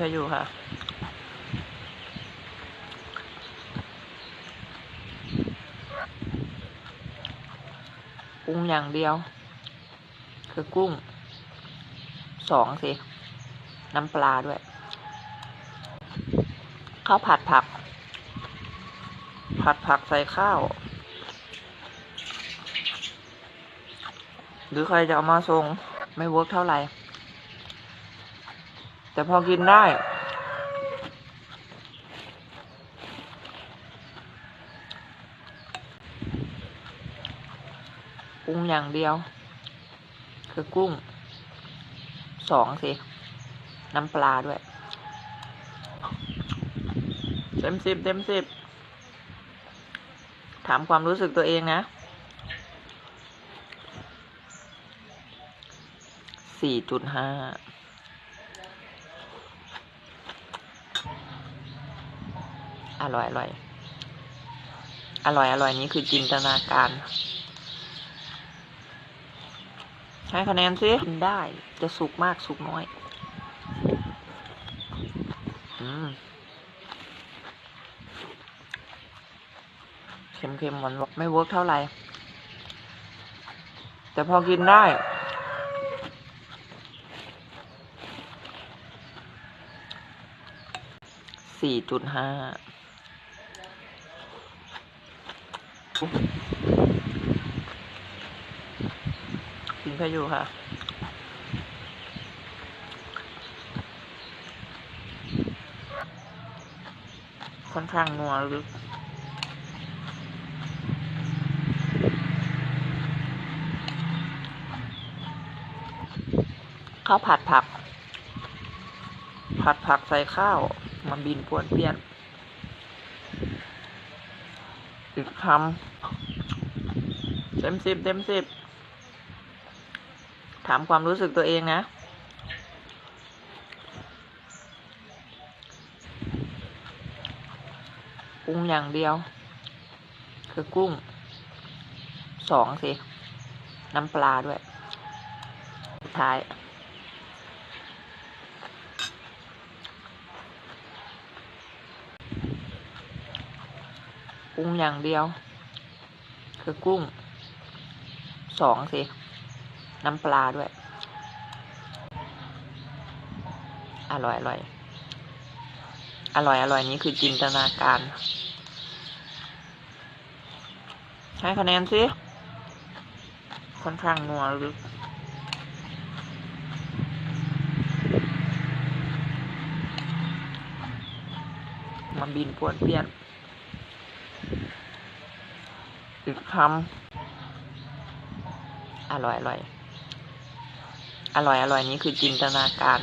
พายุค่ะ กุ้งอย่างเดียว คือกุ้ง สองสิ น้ำปลาด้วย ข้าวผัดผัก ผัดผักใส่ข้าว หรือใครจะเอามาส่งไม่เวิร์กเท่าไหร่ แต่พอกินได้ กุ้งอย่างเดียว คือกุ้ง สองสิ น้ำปลาด้วย เต็มสิบเต็มสิบ ถามความรู้สึกตัวเองนะสี่จุดห้า อร่อยอร่อย อร่อยอร่อยนี้คือจินตนาการ ให้คะแนนสิกินได้ จะสุกมากสุกน้อย อืมเค็มๆหวานๆไม่เวิร์กเท่าไหร่ แต่พอกินได้สี่จุดห้า กินพายุค่ะค่อนข้างนัวลึกข้าวผัดผัก ผัดผักใส่ข้าว มันบินปวนเปี้ยน อีกคำเต็มสิบเต็มสิบถามความรู้สึกตัวเองนะ กุ้งอย่างเดียว คือกุ้ง สองสิ น้ำปลาด้วย สุดท้าย กุ้งอย่างเดียว คือกุ้งสองสิ น้ำปลาด้วย อร่อยอร่อย อร่อยอร่อยนี้คือจินตนาการ ให้คะแนนสิค่อนข้างนัวลึกมันบินปวนเปี้ยน อีกคำอร่อยอร่อยอร่อยอร่อยนี้คือจินตนาการ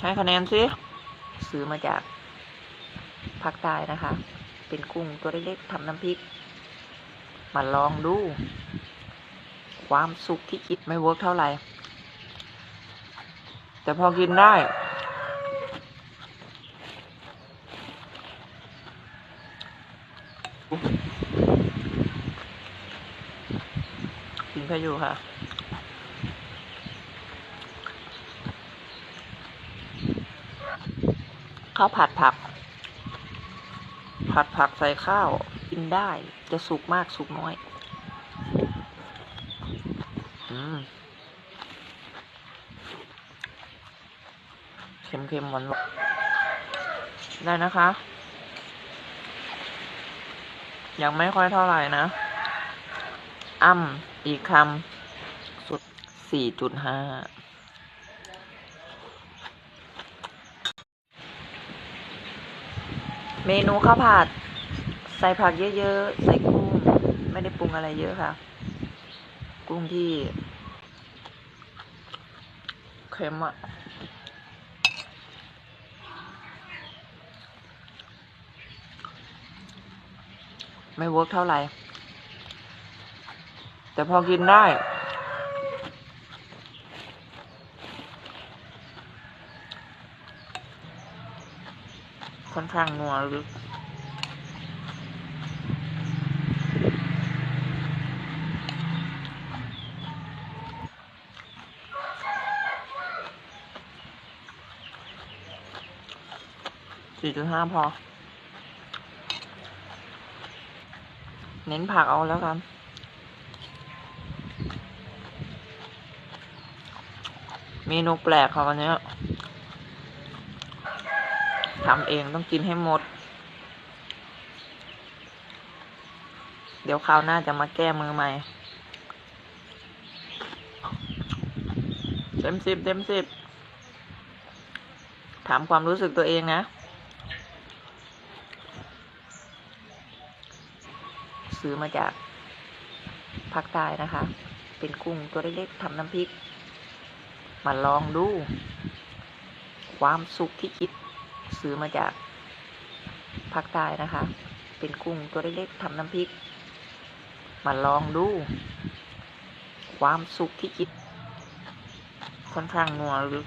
ให้คะแนนสิซื้อมาจากภาคใต้นะคะ เป็นกุ้งตัวเล็กๆทำน้ำพริก มาลองดู ความสุขที่คิดไม่เวิร์กเท่าไหร่ แต่พอกินได้ กินพายุค่ะข้าวผัดผัก ผัดผักใส่ข้าว กินได้ จะสุกมากสุกน้อย อืมเค็มๆหวานๆได้นะคะ ยังไม่ค่อยเท่าไหร่นะ อ้ำอีกคำสุดสี่จุดห้าเมนูข้าวผัด ใส่ผักเยอะๆ ใส่กุ้ง ไม่ได้ปรุงอะไรเยอะค่ะ กุ้งที่ เค็มอะ ไม่เวิร์กเท่าไหร่ แต่พอกินได้ ค่อนข้างนัวลึกสี่จุดห้าพอ เน้นผักเอาแล้วกัน เมนูแปลกค่ะวันเนี้ยทำเองต้องกินให้หมด เดี๋ยวคราวหน้าจะมาแก้มือใหม่ เต็มสิบเต็มสิบถามความรู้สึกตัวเองนะ ซื้อมาจากภาคใต้นะคะ เป็นกุ้งตัวเล็กๆทำน้ำพริก มาลองดู ความสุขที่คิดซื้อมาจากภาคใต้นะคะ เป็นกุ้งตัวเล็กๆทำน้ำพริก มาลองดู ความสุขที่คิดค่อนข้างนัวลึก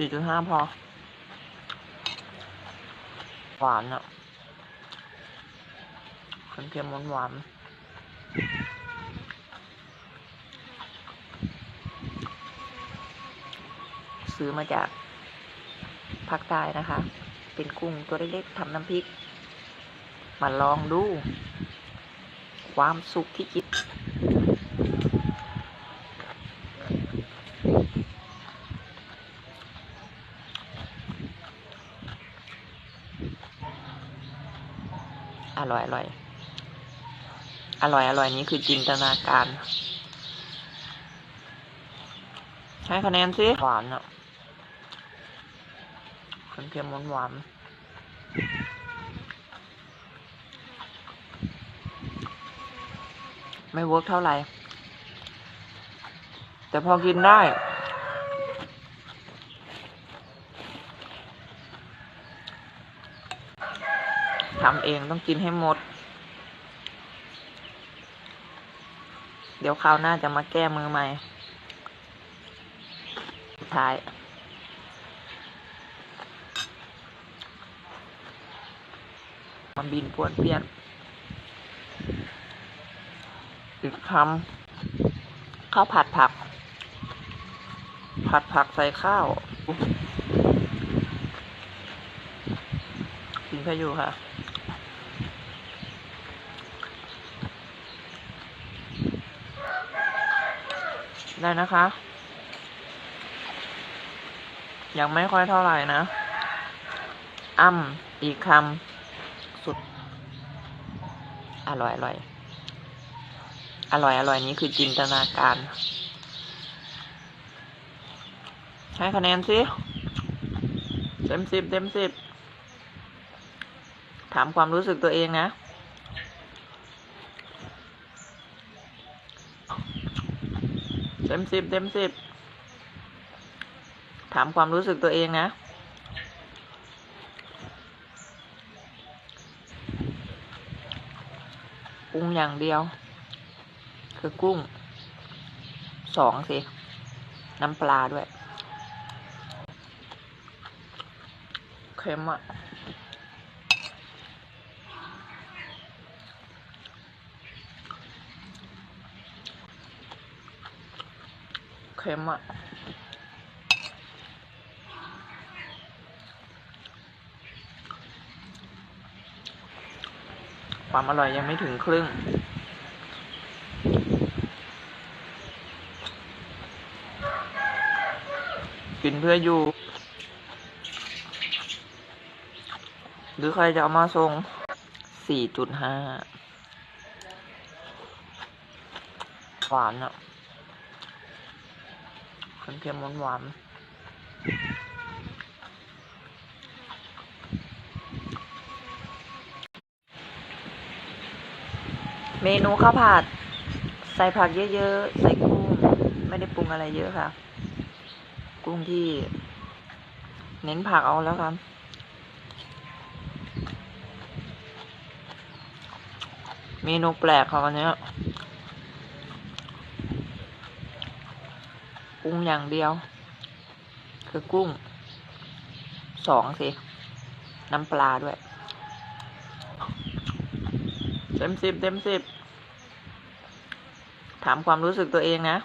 สี่จุดห้าพอ หวานอะเค็มๆหวานๆซื้อมาจากภาคใต้นะคะ เป็นกุ้งตัวเล็กๆทำน้ำพริก มาลองดู ความสุขที่คิด อร่อยอร่อยอร่อยอร่อยนี้คือจินตนาการ ให้คะแนนสิหวานอะเค็มๆหวานๆไม่เวิร์กเท่าไหร่ แต่พอกินได้ ทำเองต้องกินให้หมด เดี๋ยวคราวหน้าจะมาแก้มือใหม่ ท้าย มันบินปวนเปี้ยน อีกคำข้าวผัดผัก ผัดผักใส่ข้าวกินพายุค่ะ ได้นะคะ ยังไม่ค่อยเท่าไหร่นะ อ้ำอีกคำสุด อร่อยอร่อย อร่อยอร่อยนี้คือจินตนาการ ให้คะแนนสิเต็มสิบเต็มสิบถามความรู้สึกตัวเองนะ เต็มสิบเต็มสิบถามความรู้สึกตัวเองนะ กุ้งอย่างเดียว คือกุ้ง สองสิ น้ำปลาด้วย เค็มอะ ค็มอะความอร่อยยังไม่ถึงครึ่ง กินเพื่ออยู่ หรือใครจะเอามาส่งสี่จุดห้าหวานอะ เค็มๆหวานๆเมนูข้าวผัด ใส่ผักเยอะๆ ใส่กุ้ง ไม่ได้ปรุงอะไรเยอะค่ะ กุ้งที่ เน้นผักเอาแล้วกันเมนูแปลกค่ะวันนี้ รุงอย่างเดียว คือกุ้งสองสิ น้ำปลาด้วย เต็มสิบเต็มสิบถามความรู้สึกตัวเองนะ